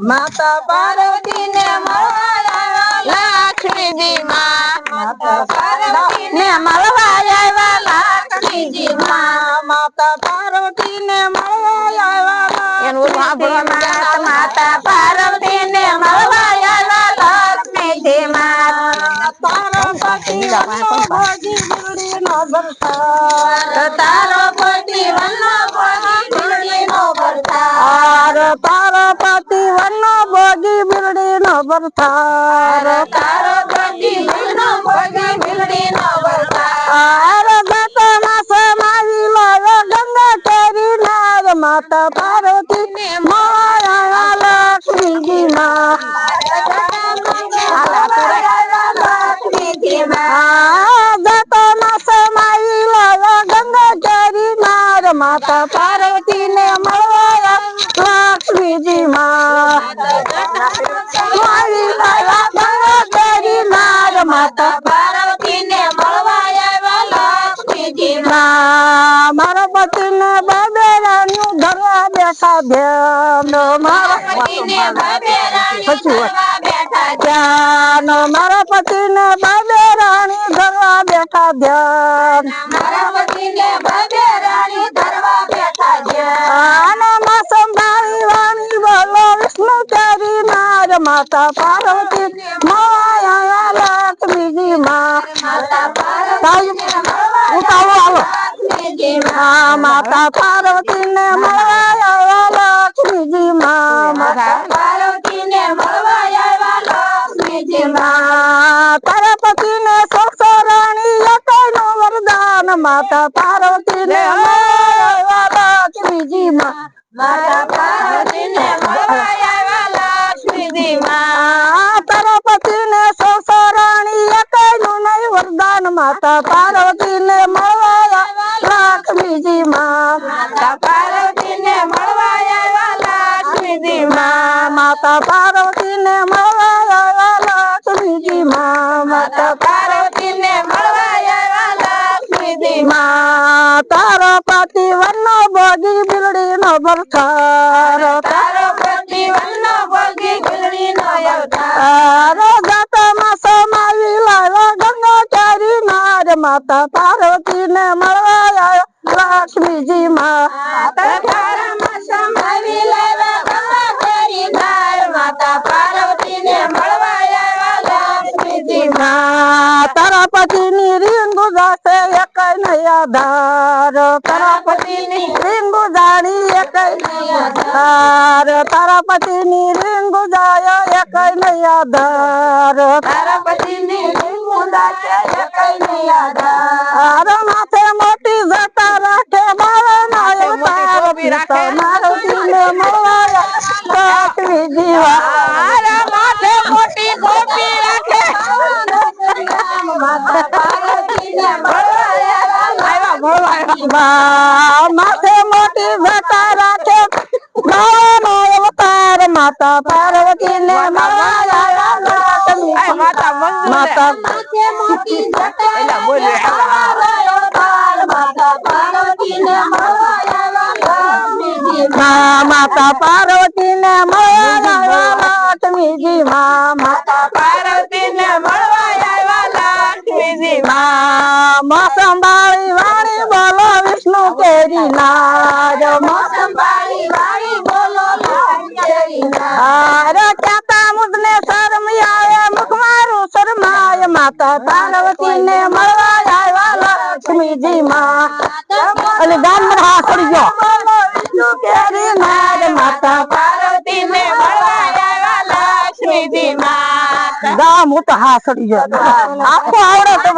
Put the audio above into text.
માતા પાર્વતી ને લક્ષ્મીજી માં માતા પાર્વતી ને મળવા આવ્યા લક્ષ્મીજી માં માતા પાર્વતી ને મળવા આવ્યા એનું સાંભળવા માતા પાર્વતી ને મળવા આવ્યા લક્ષ્મીજી માં પાર્વતી ભોજી ગુરડી નો ભરતા તારો બિરડી નો ભરતા તારો પતિ વનનો ભોજી બિરડી નો ભરતા આર ગતો માસ મારી લાયો ગંગા કેરી નાર માતા પાર્વતી ને માયા લક્ષ્મીજી માં માતા પાર્વતી ને મળવા લક્ષ્મીજી માં મારી લાલા ગંગા કેરી માતા પાર્વતી ને મળવા આવ્યા લક્ષ્મીજી માં મારા પતિ ને બાબે રાણ્યું ધરવા બેઠા મારા મારા ધરવા બેઠા ધ્યાન. મારા પતિ ને માતા પાર્વતી, માયા લક્ષ્મીજી માં. ઉતાવો, આવો. માતા પાર્વતી ને મળવા લક્ષ્મીજી માં. માતા પાર્વતી ને મળવા લક્ષ્મીજી માં. તારા પતિ ને રાણી નું વરદાન. માતા પાર્વતી ને મળવા લક્ષ્મીજી માં. માતા પાર્વતી ને મળવા માતા પાર્વતી ને મળવા આવ્યા લક્ષ્મીજી માં માતા પાર્વતી ને મળવા આવ્યા લક્ષ્મીજી માં માતા પાર્વતી ને મળવા આવ્યા લક્ષ્મીજી માં માતા પાર્વતી ને મળવા આવ્યા લક્ષ્મીજી માં તારો પતિ વનનો ભોગી બિલડી નો ભરથાર माता पार्वती ने मरवाया लक्ष्मी जी माता માં તારા પતિ ની રીંગુ જાશે એક નહીં આધાર. તારા પતિ ની રીંગુ જાણી એક આધાર. તારા પતિ ની રીંગુ જાય એક નહીં આધાર. તારા પતિ રીંગુ જાશે એક નહીં આધાર. মাঝে মোটি ভেটা রাখে। তার মাতা পার্বতী। মাতা মাতা মোটি মাতা পার্বতী নে লক্ষ্মী জি মা মাতা পার্বতী নে লক্ষ্মী জি মা মাতা વિષ્ણુ કેરી નાર મોસંબાળી વાળી બોલો અરે ક્યાતા મુદને શરમ આવે, મુખ મારું શરમાય. માતા પાર્વતી ને મળવા આવ્યા લક્ષ્મીજી માં. અને ગામમાં હા કરી ગયો વિષ્ણુ કેરી નાર માતા પાર્વતી ને મળવા આવ્યા લક્ષ્મીજી માં. ગામ હું તો હા સડી ગયો આખો આવડે